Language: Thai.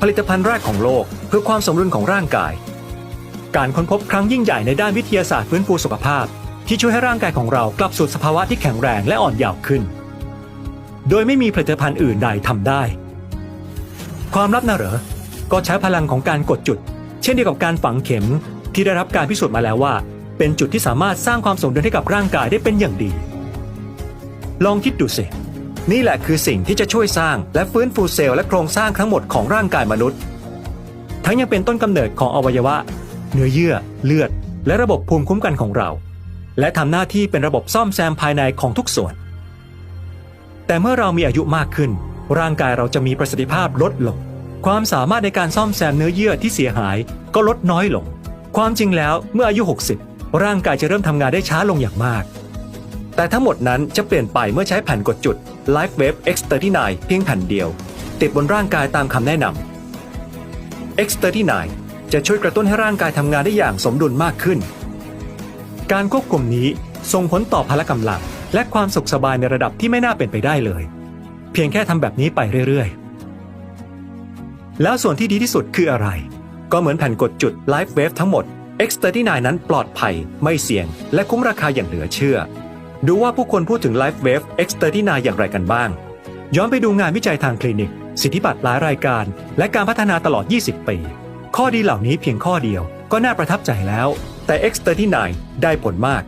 ผลิตภัณฑ์แรกของโลก เพื่อความสมดุลของร่างกาย การค้นพบครั้งยิ่งใหญ่ในด้านวิทยาศาสตร์ฟื้นฟูสุขภาพ ที่ช่วยให้ร่างกายของเรากลับสู่สภาวะที่แข็งแรงและอ่อนเยาว์ขึ้น โดยไม่มีผลิตภัณฑ์อื่นใดทำได้ ความลับน่ะเหรอ ก็ใช้พลังของการกดจุด เช่นเดียวกับการฝังเข็มที่ได้รับการพิสูจน์มาแล้วว่า เป็นจุดที่สามารถสร้างความสมดุลให้กับร่างกายได้เป็นอย่างดี ลองคิดดูสิ นี่แหละคือสิ่งที่จะช่วยสร้างและฟื้นฟูเซลล์และโครงสร้างทั้งหมดของร่างกายมนุษย์ ทั้งยังเป็นต้นกำเนิดของอวัยวะ เนื้อเยื่อ เลือด และระบบภูมิคุ้มกันของเรา และทำหน้าที่เป็นระบบซ่อมแซมภายในของทุกส่วน แต่เมื่อเรามีอายุมากขึ้น ร่างกายเราจะมีประสิทธิภาพลดลง ความสามารถในการซ่อมแซมเนื้อเยื่อที่เสียหายก็ลดน้อยลง ความจริงแล้วเมื่ออายุ 60 ร่างกายจะเริ่มทำงานได้ช้าลงอย่างมาก แต่ทั้งหมดนั้นจะเปลี่ยนไปเมื่อใช้แผ่นกดจุด Life Wave X39 เพียงแผ่นเดียว ติดบนร่างกายตามคำแนะนำ X39 จะช่วยกระตุ้นให้ร่างกายทำงานได้อย่างสมดุลมากขึ้น การควบคุมนี้ส่งผลต่อพละกำลัง และความสุขสบายในระดับที่ไม่น่าเป็นไปได้เลย เพียงแค่ทำแบบนี้ไปเรื่อยๆ แล้วส่วนที่ดีที่สุดคืออะไร ก็เหมือนแผ่นกดจุด Life Wave ทั้งหมด X39 นั้นปลอดภัย ไม่เสี่ยง และคุ้มราคาอย่างเหลือเชื่อ ดูว่าผู้คนพูดถึง Life Wave X39 อย่างไรกันบ้าง ย้อนไปดูงานวิจัยทางคลินิก สิทธิบัตรหลายรายการ และการพัฒนาตลอด 20 ปี ข้อดีเหล่านี้เพียงข้อเดียวก็น่าประทับใจแล้ว แต่ X39 ได้ผลมาก